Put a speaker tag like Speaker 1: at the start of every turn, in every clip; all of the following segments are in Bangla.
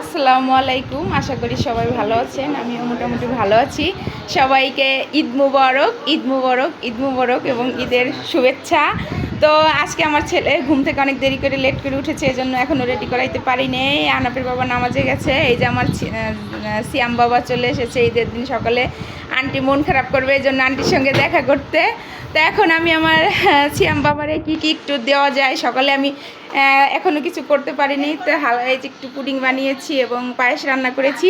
Speaker 1: আসসালামু আলাইকুম, আশা করি সবাই ভালো আছেন, আমিও মোটামুটি ভালো আছি। সবাইকে ঈদ মুবারক ঈদ মুবারক ঈদ মুবারক এবং ঈদের শুভেচ্ছা। তো আজকে আমার ছেলে ঘুম থেকে অনেক দেরি করে লেট করে উঠেছে, এজন্য এখনও রেডি করাইতে পারিনি আনাপের বাবা নামাজে গেছে, এই যে আমার সিয়াম বাবা চলে এসেছে, ঈদের দিন সকালে আন্টি মন খারাপ করবে এই জন্য আন্টির সঙ্গে দেখা করতে। তো এখন আমি আমার সিয়াম বাবারে কী কী একটু দেওয়া যায়, সকালে আমি আহ, এখনও কিছু করতে পারিনি। তো হাল এই যে একটু পুডিং বানিয়েছি এবং পায়েস রান্না করেছি।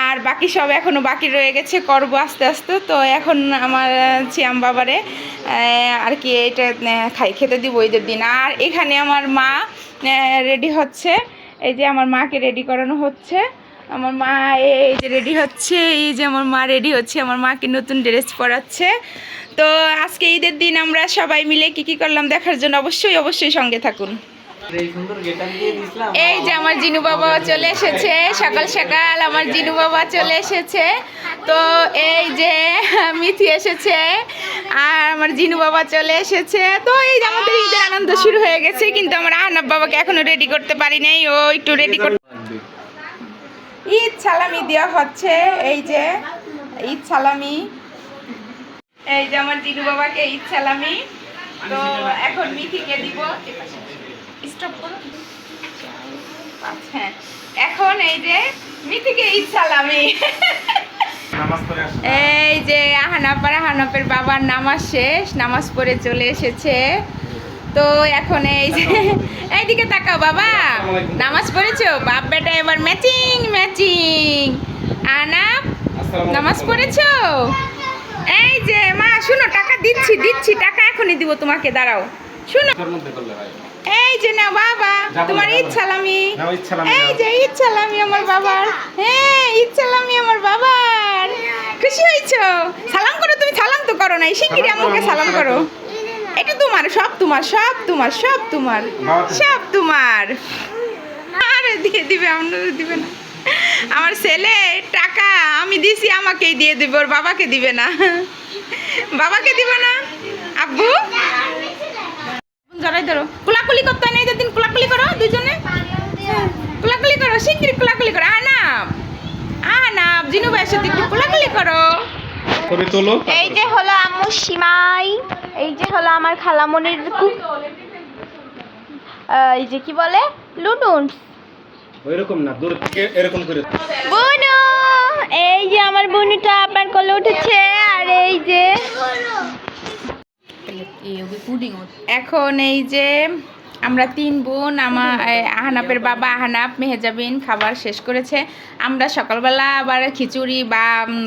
Speaker 1: আর বাকি সব এখনও বাকি রয়ে গেছে করব আস্তে আস্তে। তো এখন আমার সিয়াম বাবারে। আর কি এটা খাই খেতে দিব ঈদের দিন। আর এখানে আমার মা রেডি হচ্ছে। এই যে আমার মাকে রেডি করানো হচ্ছে। আমার মা এই যে রেডি হচ্ছে। এই যে আমার মা রেডি হচ্ছে। আমার মাকে নতুন ড্রেস পরাচ্ছে। তো আজকে ঈদের দিন আমরা সবাই মিলে কি কি করলাম দেখার জন্য অবশ্যই অবশ্যই সঙ্গে থাকুন।
Speaker 2: এই
Speaker 1: যে আমার জিনু বাবা চলে এসেছে, সকাল সকাল আমার জিনু বাবা চলে এসেছে। তো এই যে মিথি এসেছে, আর আমার জিনু বাবা চলে এসেছে। তো এই যে আমাদের ঈদের আনন্দ শুরু হয়ে গেছে, কিন্তু আমার আহনাব বাবাকে এখনও রেডি করতে পারি নাই, ও একটু রেডি করতে ঈদ সালামি দেওয়া হচ্ছে, এই যে ঈদ সালামি। এই যে আমার জিনু বাবাকে ঈদ সালামি। তো এখন মিথিকে দিব। স্টপ করো। হ্যাঁ এখন এই যে মিথিকে
Speaker 2: আসো।
Speaker 1: এই যে আহানাপার আহানাপের বাবার নামাজ শেষ নামাজ পড়ে চলে এসেছে। তো এখন এই যে এইদিকে তাকাও বাবা। নামাজ পড়েছো? বাপ বেটা এবার ম্যাচিং ম্যাচিং আনাপ নামাজ পড়েছো? এই যে মা শুনো টাকা দিচ্ছি দিচ্ছি টাকা এখনই দিব তোমাকে দাঁড়াও। শুনো। এই যে না বাবা তোমার ঈদ এই যে সালামি আমার বাবার। হ্যাঁ সালামি আমার বাবার। খুশি হয়েছো? সালাম করো তুমি সালাম তো করো না শিগগিরি
Speaker 2: করো,
Speaker 1: আমাকে সালাম করো। এটা তোমার সব তোমার সব তোমার সব তোমার। সব তোমার। আরে দিয়ে দিবে আপনারা দিবে না। আমার ছেলে টাকা আমি দিছি আমাকেই দিয়ে দিবে ওর বাবাকে দিবে না। বাবাকে দিবে না? আব্বু? জড়াই ধরো। কুলাকুলি করতে হয় না ঈদের দিন কুলাকুলি করো দুজনে কুলাকুলি করো শিগগিরি কুলাকুলি করো। আনাব আনাব জিনু ভাইয়ের সাথে একটু কুলাকুলি করো।
Speaker 2: ছবি তোলো
Speaker 3: এই যে হলো আম্মু সিমাই এই যে হলো আমার খালামনির আহ, এই যে কি বলে? লুডুন্স
Speaker 2: ওইরকম না দূর থেকে এরকম করে
Speaker 3: বুনু এই যে আমার বুনুটা আপনার কোলে উঠেছে আর এই যে
Speaker 1: এখন এই যে আমরা তিন বোন আমার আহানাপের বাবা আহানাপ, মেহেজাবিন খাবার শেষ করেছে। আমরা সকালবেলা আবার খিচুড়ি বা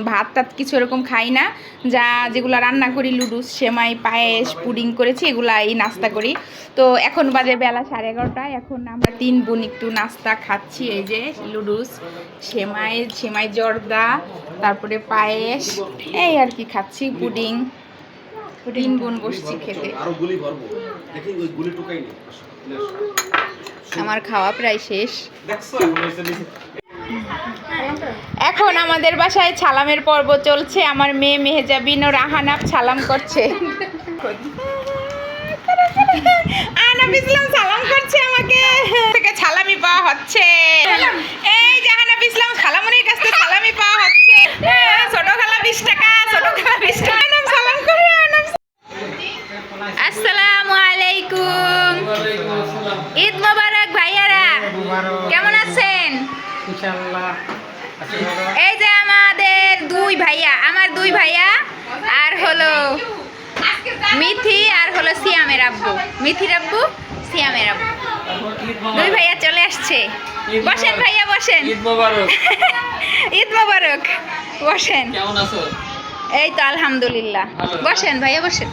Speaker 1: ভাত টাত কিছু এরকম খাই না। যা যেগুলো রান্না করি লুডুস সেমাই, পায়েস, পুডিং করেছি এগুলা এই নাস্তা করি। তো এখন বাজে বেলা সাড়ে এগারোটায়, এখন আমরা তিন বোন একটু নাস্তা খাচ্ছি। এই যে লুডুস, সেমাই সেমাই জর্দা, তারপরে পায়েস, এই আর কি খাচ্ছি, পুডিং। তিন বোন বসছি খেতে। আমার খাওয়া প্রায় শেষ।
Speaker 2: এখন
Speaker 1: আমাদের বাসায় ছালামের পর্ব চলছে। আমার মেয়ে মেহেজাবিন ও রাহানাপ ছালাম করছে। আনাপ ইসলাম সালাম করছে আমাকে। থেকে ছালামি পাওয়া হচ্ছে। কেমন আছেন? এই যে আমাদের দুই ভাইয়া আমার দুই ভাইয়া আর হলো মিথি আর হলো সিয়ামের আব্বু। মিথির আব্বু সিয়ামের আব্বু। দুই ভাইয়া চলে আসছে। বসেন ভাইয়া বসেন।
Speaker 4: ঈদ মোবারক।
Speaker 1: ঈদ মোবারক। বসেন।
Speaker 4: কেমন আছো?
Speaker 1: এই তো আলহামদুলিল্লাহ। বসেন ভাইয়া বসেন।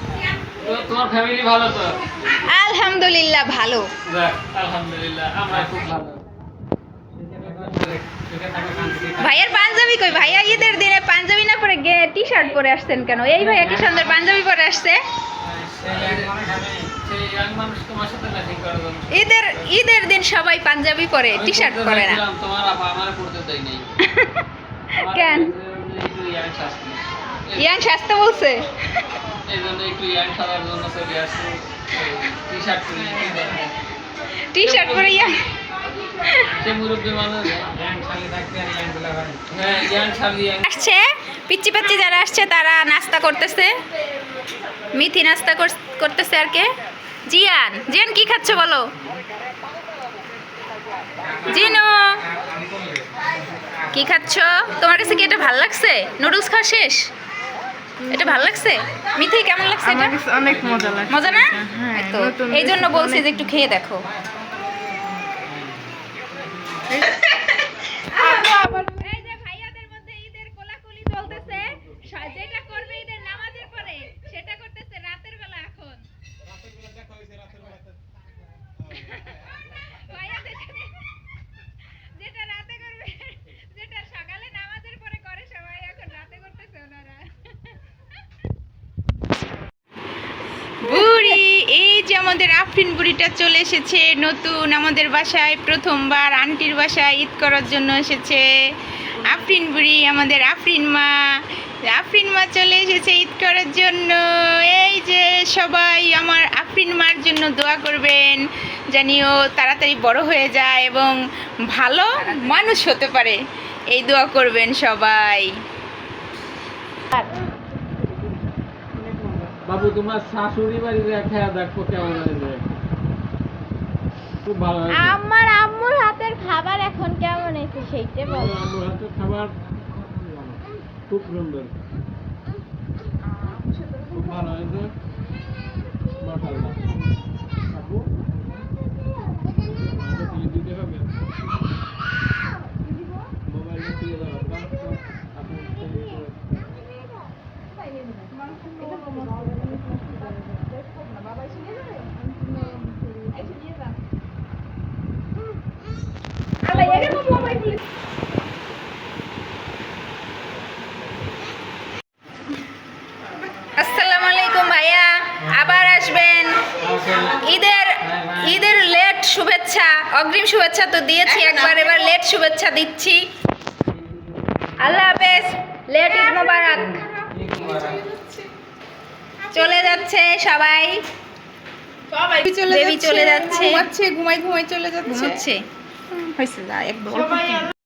Speaker 4: তোমার ফ্যামিলি ভালো তো?
Speaker 1: আলহামদুলিল্লাহ ভালো।
Speaker 4: আলহামদুলিল্লাহ আমরা খুব ভালো।
Speaker 1: ভাইয়ার পাঞ্জাবি কই? ভাইয়া ঈদের দিনে পাঞ্জাবি না পরে গে টি শার্ট পরে আসছেন কেন? এই ভাইয়া কি সুন্দর পাঞ্জাবি পরে আসছে। ঈদের ঈদের দিন সবাই পাঞ্জাবি পরে টি শার্ট পরে না।
Speaker 4: তোমার আপা আমার পড়তে দেয় নাই।
Speaker 1: কেন? ইয়াং স্বাস্থ্য বলছে।
Speaker 4: টি শার্ট পরে
Speaker 1: ইয়াং আসছে পিচ্ছি পাচ্ছি যারা আসছে তারা নাস্তা করতেছে। মিথি নাস্তা করতেছে আর কে? জিয়ান। জিয়ান কি খাচ্ছ বলো? জিনু। কি খাচ্ছ? তোমার কাছে কি এটা ভালো লাগছে? নুডলস খাওয়া শেষ? এটা ভালো লাগছে? মিথি কেমন লাগছে এটা?
Speaker 3: অনেক মজা লাগে
Speaker 1: মজা না?
Speaker 3: হ্যাঁ,
Speaker 1: এই জন্য বলছি যে একটু খেয়ে দেখো। Né? Ah, এই যে আমাদের আফরিন বুড়িটা চলে এসেছে, নতুন আমাদের বাসায়, প্রথমবার আন্টির বাসায় ঈদ করার জন্য এসেছে। আফরিন বুড়ি, আমাদের আফরিন মা। আফরিন মা চলে এসেছে ঈদ করার জন্য। এই যে সবাই আমার আফরিন মার জন্য দোয়া করবেন, জানিও তাড়াতাড়ি বড় হয়ে যায় এবং ভালো মানুষ হতে পারে। এই দোয়া করবেন সবাই।
Speaker 4: বাবু তোমার শাশুড়ি বাড়িতে খেয়া দেখো কেমন হয়েছে?
Speaker 3: আমার আম্মুর হাতের খাবার এখন কেমন হয়েছে সেইটা বল।
Speaker 4: আম্মুর হাতে খাবার খুব সুন্দর। খুব ভালো হয়েছে। মাশাআল্লাহ আপু দিতে হবে মোবাইলটা দিয়ে দাও আপা। আপনি ছবি করে-
Speaker 1: আসসালামু আলাইকুম ভাইয়া আবার আসবেন ঈদের ঈদের লেট শুভেচ্ছা অগ্রিম শুভেচ্ছা তো দিয়েছি একবার এবার লেট শুভেচ্ছা দিচ্ছি। আল্লাহ হাফেজ লেট ঈদ মোবারক। চলে যাচ্ছে সবাই।
Speaker 5: সবাই
Speaker 1: দেবী চলে যাচ্ছে
Speaker 5: ঘুমাচ্ছে ঘুমাই ঘুমাই চলে যাচ্ছে। হয়েছে যা একদম।